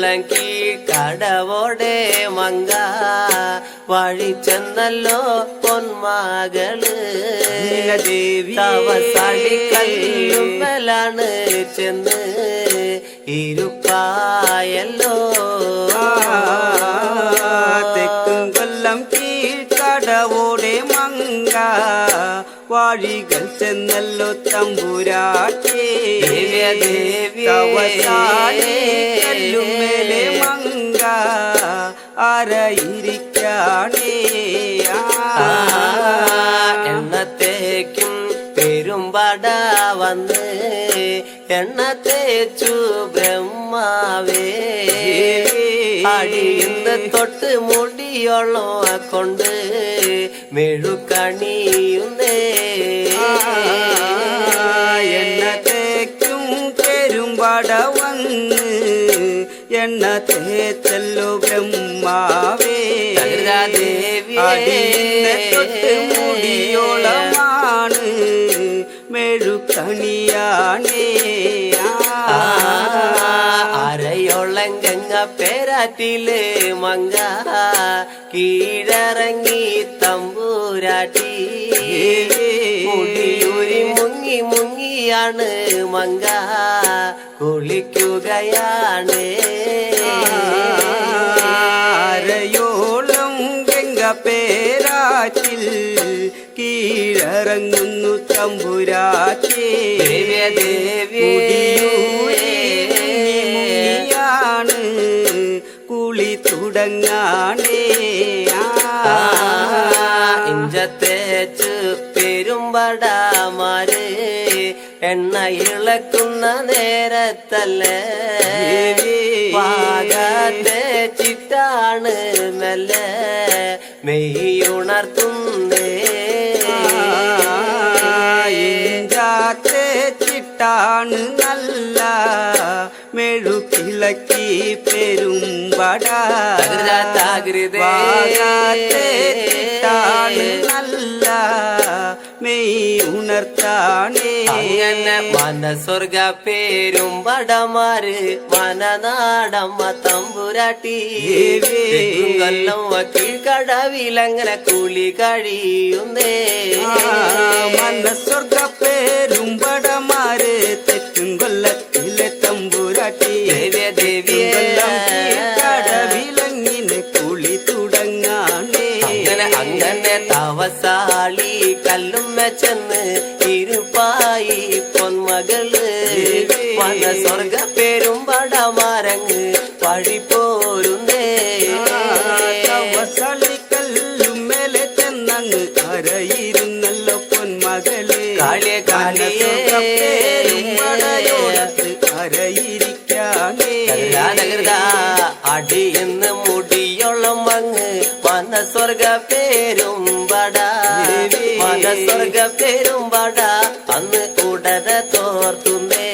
കൊല്ലം കടവോടെ മങ്ക വഴി ചെന്നല്ലോ പൊന്മകൾ. ദേവി. കല്ലുമ്മലാണ് ചെന്ന് ഇരുപ്പായല്ലോ. തെക്കും കൊല്ലം കീഴ്ക്കടവോടെ മങ്ക വാഴികൾ ചെന്നല്ലോ തമ്പുരാട്ടേ ദിവ്യ ദേവിയേ. തവസാടി കല്ലുമേലെ മങ്ക അരയിരിക്കാണേ എണ്ണത്തേക്കും പെരുമ്പട വന്ന് എണ്ണ തേച്ചു ബ്രഹ്മാവേ അടിയുന്ന തൊട്ട് മുടിയോളം കൊണ്ട് മെഴുക്കണിയുന്നേ എണ്ണ തേച്ചല്ലോ ബ്രഹ്മാവേ. അടിയുന്ന തൊട്ട് മുടിയോളമാണ്. മെഴുക്കണിയാണേ. ആ, ഗംഗ പേരാറ്റിൽ മങ്ക കീഴറങ്ങി തമ്പൂരാട്ടി. മുങ്ങി മുങ്ങിയാണ് മങ്ക. കുളിക്കുകയാണ്. ആരയോളം ഗംഗ പേരാറ്റിൽ കീഴറങ്ങുന്നു തമ്പുരാറ്റേ. മുങ്ങിയാണ് കുളി തുടങ്ങാണേ. ഇഞ്ചത്തേച്ച് പെരുമ്പടാമാര് എണ്ണ ഇളക്കുന്ന നേരത്തല്ലേ? പാകത്തെ ചിട്ടാണ് മെല്ലെ മെയ്യുണർത്തുന്നേ ഇഞ്ചാത്തെ ചിട്ടാണ് നല്ല മെഴുക്കിളക്കി പെരും. വാഗാത്തെ ചിട്ടാണ് നല്ല മെയ് ഉണർത്താണേ. അങ്ങനെ മനസ്വർഗ പേരും വടമാര് മനനാടമ്മ തമ്പുരാട്ടി കൊല്ലം കീഴ്ക്കടവിലങ്ങനെ കുളി കഴിയുന്നേ. വനസ്വർഗ പേരും തെറ്റും കല്ലുമ്മ ചെന്ന് ഇരുപ്പായി പൊന്മകൾ. സ്വർഗ പേരും പടമാരങ്ങ് വഴി പോരുന്നേ. കല്ലുമ്മലെ മേലെ ചെന്നങ്ങ് കരയിരുന്നല്ലോ പൊന്മകളെ. കാളിയെ കാളിയേ. അടിയെന്ന് മുടിയോളം മങ്ങ് സ്വർഗ പേരും പട. മനസ്വർഗ പെരുമ്പട അന്ന് ഉടനെ തോർത്തുന്നേ.